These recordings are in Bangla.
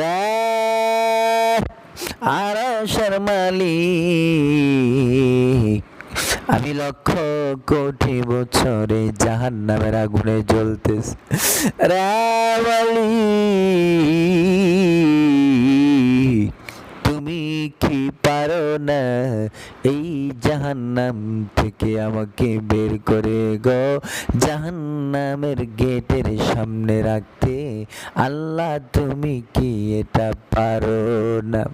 রে আর মালিক। আমি লক্ষ কোটি বছরে জাহান নামের আগুনে জ্বলতেছে। রাবলি কি পারো না। এই জাহান্নাম থেকে আমাকে বের করে গো। জাহান্নামের গেটের সামনে রাখতে আল্লাহ তুমি কি এটা পারো না?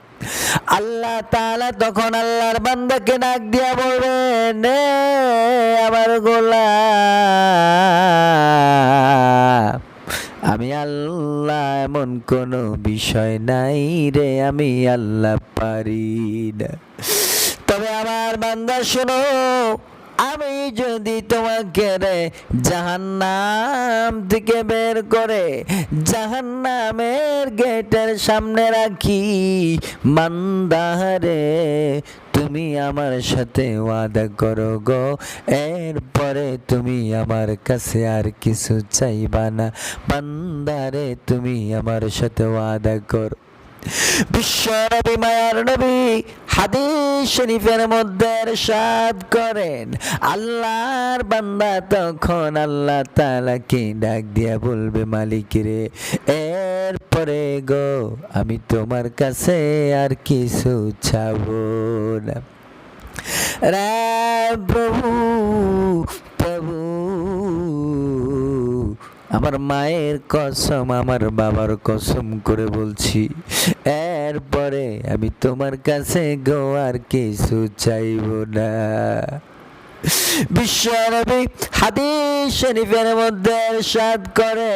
আল্লাহ তাআলা তখন আল্লাহর বান্দাকে ডাক দিয়া বলবেন, "এ আমার গোলাম! আমি আল্লাহ এমন কোনো বিষয় নাই রে, আমি আল্লাহ পারি না। তবে আমার বান্দা, শোনো, আমি যদি তোমাকে রে জাহান্নাম থেকে বের করে জাহান্নামের গেটের সামনে রাখি মান্দারে তুমি আমার সাথে ওয়াদা করো গো। এরপরে তুমি আমার কাছে আর কিছু চাইবা না। বান্দারে, তুমি আমার সাথে ওয়াদা করো। বিশ্ব নবী মায়ার নবী হাদিস শরীফের মধ্যে সাদ করেন। আল্লাহর বান্দা তখন আল্লাহ তাআলাকে ডাক দিয়া বলবে, মালিক রে, এরপরে গো, আমি তোমার কাছে আর কিছু চাবো না। রে প্রভু আমার মায়ের কসম, আমার বাবার কসম করে বলছি। এরপরে আমি তোমার কাছে গোয়ার কিছু চাইব না। বিশ্বনবী হাদিস শরীফের মধ্যে সাদ করে,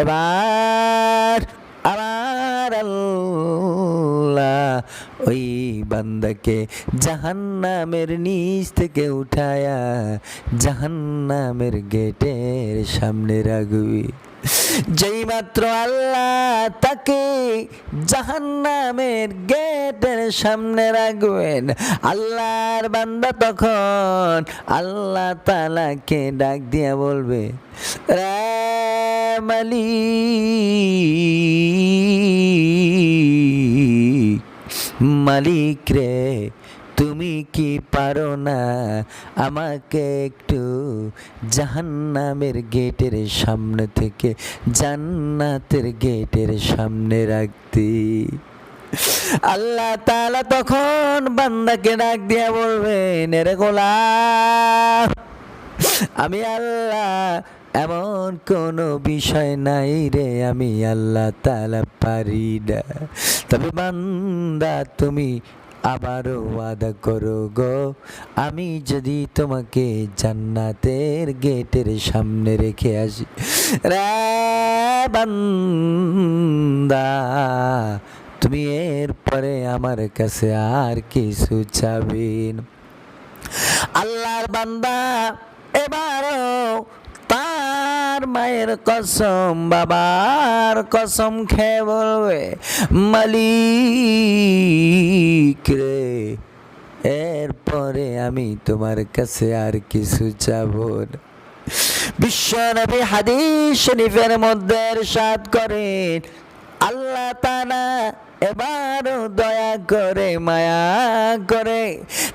এবার আল্লাহ ওই বান্দাকে জাহান্নামের নিচ থেকে উঠায়া জাহান্নামের গেটের সামনে রাখবি। যেই মাত্র আল্লাহ তাকে জাহান্নামের গেটের সামনে রাখবেন, আল্লাহর বান্দা তখন আল্লাহ তালাকে ডাক দিয়া বলবে মালিক মালিক রে তুমি কি পারো না? আমাকে একটু জাহান্নামের গেটের সামনে থেকে জান্নাতের গেটের সামনে রাখতে। আল্লাহ তালা তখন বান্দাকে ডাক দিয়া বলবেন রে গোলাম, আমি আল্লাহ এমন কোনো বিষয় নাই রে, আমি আল্লাহ তালা পারি না। তবে বান্দা তুমি আবারও ওয়াদা করো গো, আমি যদি তোমাকে জান্নাতের গেটের সামনে রেখে আসি। রে বান্দা, তুমি এরপরে আমার কাছে আর কিছু চাবেন আল্লাহর বান্দা, এবারও তার মায়ের কসম, বাবার কসম খেয়ে বলবে, মালিক রে, এরপরে আমি তোমার কাছে আর কিছু চাবো বিশ্বনবী হাদিস শরীফের মধ্যে সাত করেন, আল্লাহ তাআলা এবারও দয়া করে মায়া করে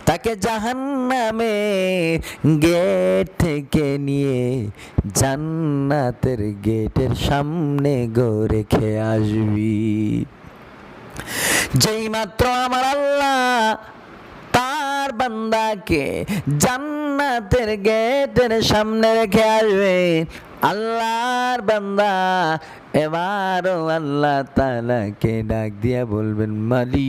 তাকে জাহান্নামে গেট থেকে নিয়ে জান্নাতের গেটের সামনে গো রেখে আসবি। যেই মাত্র আমার আল্লাহ তার বান্দাকে জান্নাতের গেটের সামনে রেখে আসবে আল্লাহর বান্দা, এবারও আল্লাহ তালাকে ডাক দিয়া বলবেন, মালিক।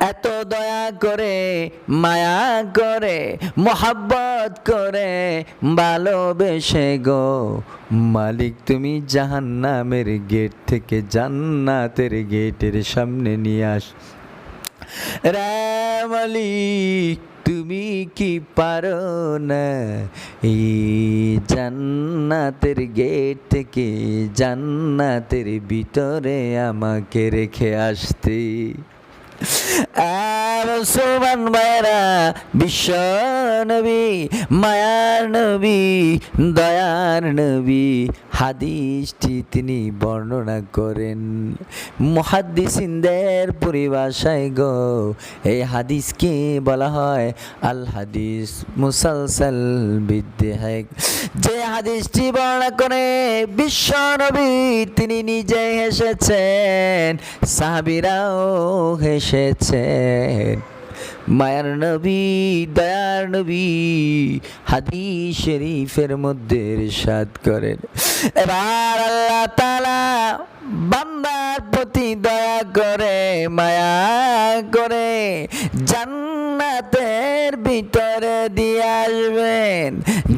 এত দয়া করে, মায়া করে, মোহাব্বত করে ভালোবেসে গো। মালিক, তুমি জাহান্নামের গেট থেকে জান্নাতের গেটের সামনে নিয়ে আস। রে মালিক তুমি কি পারো না? এই জান্নাতের গেট থেকে জান্নাতের ভিতরে আমাকে রেখে আসতে? মুসলমান ভাইরা বিশ্ব নবী, মায়ার নবী, দয়ার নবী, হাদিসটি তিনি বর্ণনা করেন। মহাদ্দিসিনদের পরিভাষায় গো, এই হাদিসকে বলা হয় আল হাদিস মুসালসাল বিদ্যেহাক যে হাদিসটি বর্ণনা করে বিশ্ব নবী, তিনি নিজে হেসেছেন সাহাবিরাও হেসেছেন মায়ার নবী, দয়ার নবী, হাদিস শরীফের মধ্যে ইরশাদ করেন। এবার আল্লাহ তাআলা বান্দার প্রতি দয়া করে, মায়া করে জান্নাতের ভিতরে দিয়ে আসবেন।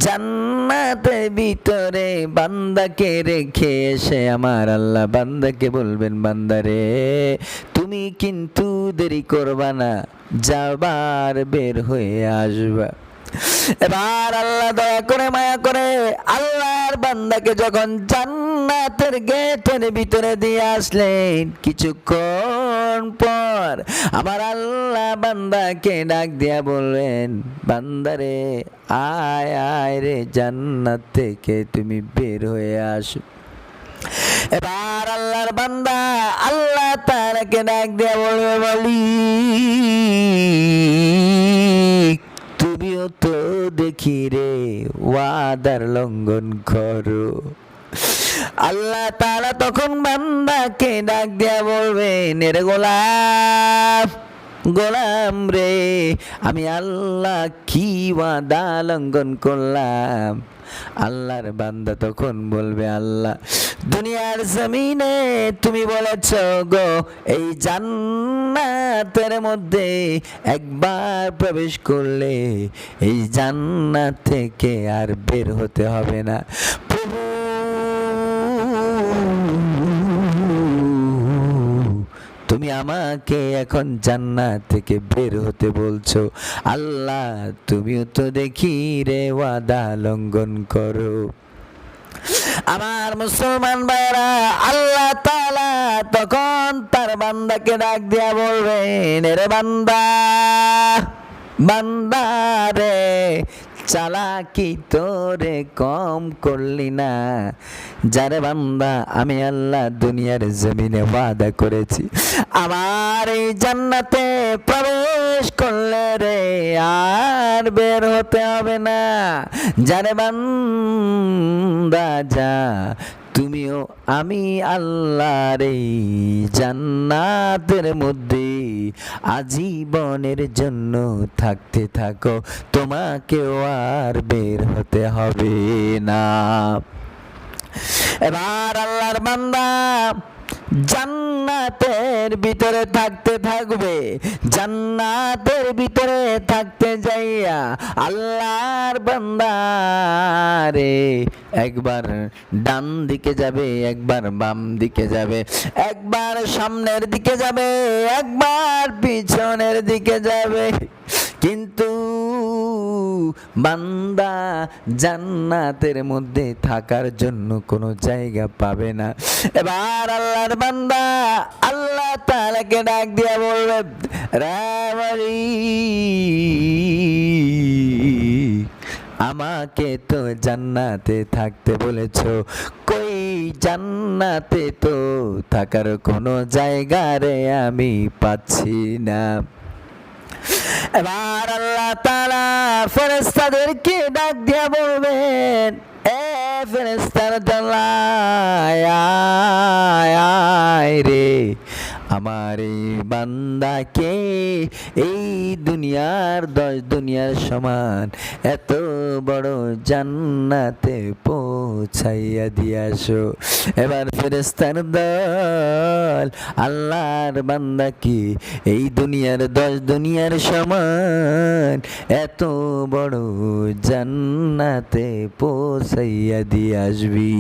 জান্নাতের ভিতরে বান্দাকে রেখে এসে আমার আল্লাহ বান্দাকে বলবেন বান্দারে তুমি কিন্তু দেরি করবা না, যাবার বের হয়ে আসবা। এবার আল্লাহ দয়া করে, মায়া করে আল্লাহর বান্দাকে যখন জান্নাতের গেটের ভিতরে দিয়ে আসলেন, কিছুক্ষণ পর আমার আল্লাহ বান্দাকে ডাক দিয়া বললেন, বান্দারে, আয় আয় রে, জান্নাত থেকে তুমি বের হয়ে আসো। এবার আল্লাহর বান্দা আল্লাহ তারাকে ডাক দিয়া বলবে বলি তুমিও তো দেখি রে ওয়াদার লঙ্ঘন করো। আল্লাহ তারা তখন বান্দাকে ডাক দিয়া বলবে নেরে গোলাপ গোলাম রে, আমি আল্লাহ কি ওয়াদা লঙ্ঘন করলাম? আল্লাহর বান্দা তখন বলবে আল্লাহ, দুনিয়ার জমিনে তুমি বলেছ গো, এই জান্নাতের মধ্যে একবার প্রবেশ করলে এই জান্নাত থেকে আর বের হতে হবে না। প্রভু তুমি আমাকে এখন জান্নাত থেকে বের হতে বলছো। আল্লাহ, তুমিও তো দেখি রে ওয়াদা লঙ্ঘন করো। আমার মুসলমান ভাইরা আল্লাহ তালা তখন তার বান্দাকে ডাক দিয়া বলবেন রে বান্দা বান্দা রে চালাকি তোরে কম করলি না। যারে বান্দা, আমি আল্লাহ দুনিয়ার জমিনে ওয়াদা করেছি। আমার এই জান্নাতে প্রবেশ করলে রে আর বের হতে হবে না। যারে বান্দা যা, তুমিও আমি আল্লাহর এই জান্নাতের মধ্যে আজীবনের জন্য থাকতে থাকো তোমাকেও আর বের হতে হবে না। এবার আল্লাহর বান্দা জান্নাতের ভিতরে থাকতে থাকবে, জান্নাতের ভিতরে থাকতে যাইয়া আল্লাহর বান্দারে একবার ডান দিকে যাবে, একবার বাম দিকে যাবে, একবার সামনের দিকে যাবে, একবার পিছনের দিকে যাবে। কিন্তু বান্দা জান্নাতের মধ্যে থাকার জন্য কোনো জায়গা পাবে না। এবার আল্লাহর বান্দা আল্লাহ তাআলাকে ডাক দিয়া বলবে রামারি আমাকে তো জান্নাতে থাকতে বলেছ। কই জান্নাতে তো থাকার কোনো জায়গা রে আমি পাচ্ছি না। এবার আল্লাহ তাআলা ফেরেশতাদেরকে ডাক দিয়া বলবেন, এ ফেরেশতার দলায়, আয় রে। আমার এই বান্দাকে এই দুনিয়ার দশ দুনিয়ার সমান এত বড় জান্নাতে পৌঁছাইয়া দিয়ে আসো। এবার ফেরেস্তার দল, আল্লাহর বান্দাকে এই দুনিয়ার দশ দুনিয়ার সমান, এত বড় জান্নাতে পৌঁছাইয়া দিয়ে আসবি।